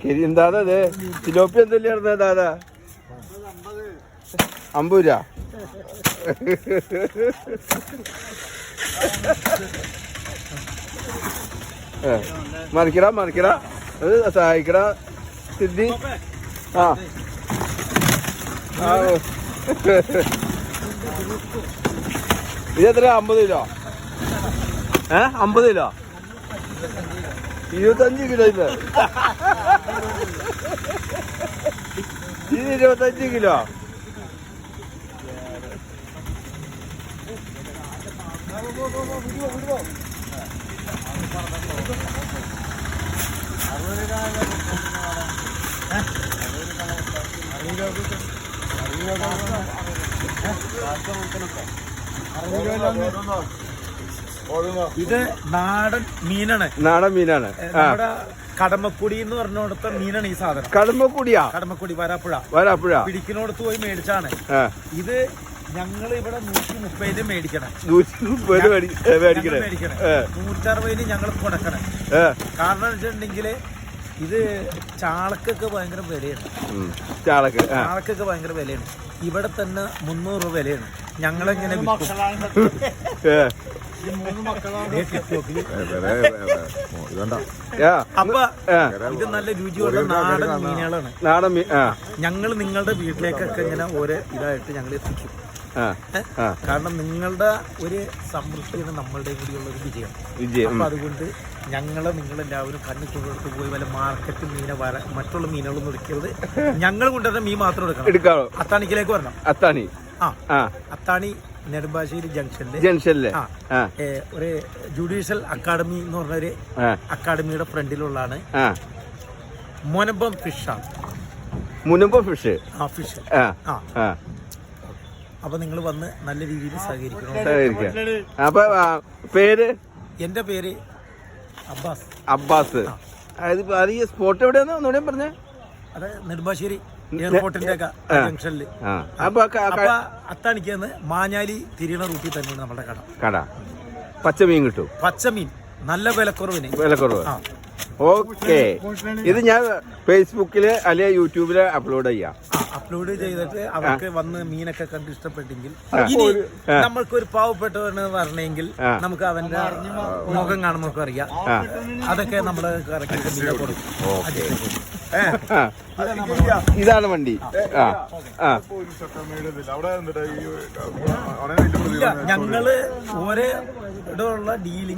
കരി എന്താ അതെ? സിലോപ്പി എന്തല്ലായിരുന്നു ദാദാ? അമ്പൂര മറിക്കടാ മറിക്കടാ. അത് സിദ്ധി. ആ. ആ, ഓ. ഇത് എത്ര അമ്പത് കിലോ? ഏ അമ്പത് കിലോ? ഇരുപത്തഞ്ച് കിലോ ഇത് ഇത് ഇരുപത്തഞ്ച് കിലോ. ഇത് നാടൻ മീനാണ്. നാടൻ മീനാണ്. നമ്മുടെ കടമക്കുടി എന്ന് പറഞ്ഞോടത്ത മീനാണ് ഈ സാധനം. കടമക്കുടിയാ? കടമക്കുടി വരാപ്പുഴ. വരാപ്പുഴ. പിടിക്കുന്നിടത്ത് പോയി മേടിച്ചാണ്. ഇത് ഞങ്ങൾ ഇവിടെ നൂറ്റി മുപ്പതിന് മേടിക്കണം. നൂറ്റി മുപ്പത് മേടിക്കണേ. നൂറ്ററുപതിന് ഞങ്ങൾ കൊടുക്കണം. കാരണം വെച്ചിട്ടുണ്ടെങ്കിൽ ഇത് ചാളക്കൊക്കെ ഭയങ്കര വിലയാണ്. ചാളക്ക് ചാളക്കൊക്കെ ഭയങ്കര വിലയാണ്. ഇവിടെ തന്നെ മുന്നൂറ് രൂപ വിലയാണ്. ഞങ്ങളെങ്ങനെ അപ്പൊ ഇത് നല്ല രുചിയുള്ള നാടൻ മീനുകളാണ്. നാടൻ മീൻ ഞങ്ങൾ നിങ്ങളുടെ വീട്ടിലേക്കൊക്കെ ഇങ്ങനെ ഓരോ ഇതായിട്ട് ഞങ്ങൾ എത്തിക്കും. കാരണം നിങ്ങളുടെ ഒരു സംതൃപ്തിയാണ് നമ്മളുടെ കൂടിയുള്ള ഒരു വിജയം. വിജയം അപ്പൊ അതുകൊണ്ട് ഞങ്ങളെ നിങ്ങളെല്ലാവരും കണ്ണു കൊണ്ടെടുത്ത് പോയി വല്ല മാർക്കറ്റ് മീനെ വര മറ്റുള്ള മീനുകളൊന്നും എടുക്കരുത്. ഞങ്ങൾ കൊണ്ടുവരുന്ന മീൻ മാത്രം എടുക്കണം. അത്താണിക്കിലേക്ക് വരണം. അത്താണി. അത്താണി നെടുമ്പാശ്ശേരി ജംഗ്ഷനിലെ. ജംഗ്ഷനിലെ. ഒരു ജുഡീഷ്യൽ അക്കാഡമി എന്ന് പറഞ്ഞ ഒരു അക്കാഡമിയുടെ ഫ്രണ്ടിലുള്ളതാണ്. മുനമ്പം ഫിഷ് ഫിഷാണ് മുനമ്പം ഫിഷ്? ആ ഫിഷ്. അപ്പൊ നിങ്ങൾ വന്ന് നല്ല രീതിയിൽ സഹകരിക്കണം. സഹകരിക്കാം അപ്പൊ പേര്? എന്റെ പേര് അബ്ബാസ്. അബ്ബാസ്. അതായത് അധികം അത് ഈ സ്പോട്ട് എവിടെയാന്ന് ഒന്നുകൂടെ പറഞ്ഞേ? അത് നെടുമ്പാശ്ശേരി എയർപോർട്ടിന്റെ ജംഗ്ഷനിൽ അപ്പൊ അത്താണിക്ക് മാഞ്ഞാലി തിരിയണ റൂട്ടിൽ തന്നെയാണ് നമ്മുടെ കട. കട. പച്ചമീൻ കിട്ടും? പച്ചമീൻ. നല്ല വിലക്കുറവിന്. വിലക്കുറവ്. ഓക്കെ. ഇത് ഞാൻ ഫേസ്ബുക്കിൽ അല്ലെങ്കിൽ യൂട്യൂബിൽ അപ്ലോഡ് ചെയ്യാം. അപ്ലോഡ് ചെയ്തിട്ട് അവർക്ക് വന്ന് മീനൊക്കെ കണ്ട് ഇഷ്ടപ്പെട്ടെങ്കിൽ നമ്മൾക്ക് ഒരു പാവപ്പെട്ടവരെന്ന് പറഞ്ഞെങ്കിൽ നമുക്ക് അവന്റെ മുഖം കാണുമ്പോൾ അറിയാം. അതൊക്കെ നമ്മൾ കറക്റ്റ് കൊടുക്കും. ഇതാണ് വണ്ടി. ഞങ്ങൾ ഓരോ ഇടമുള്ള ഡീലിംഗ്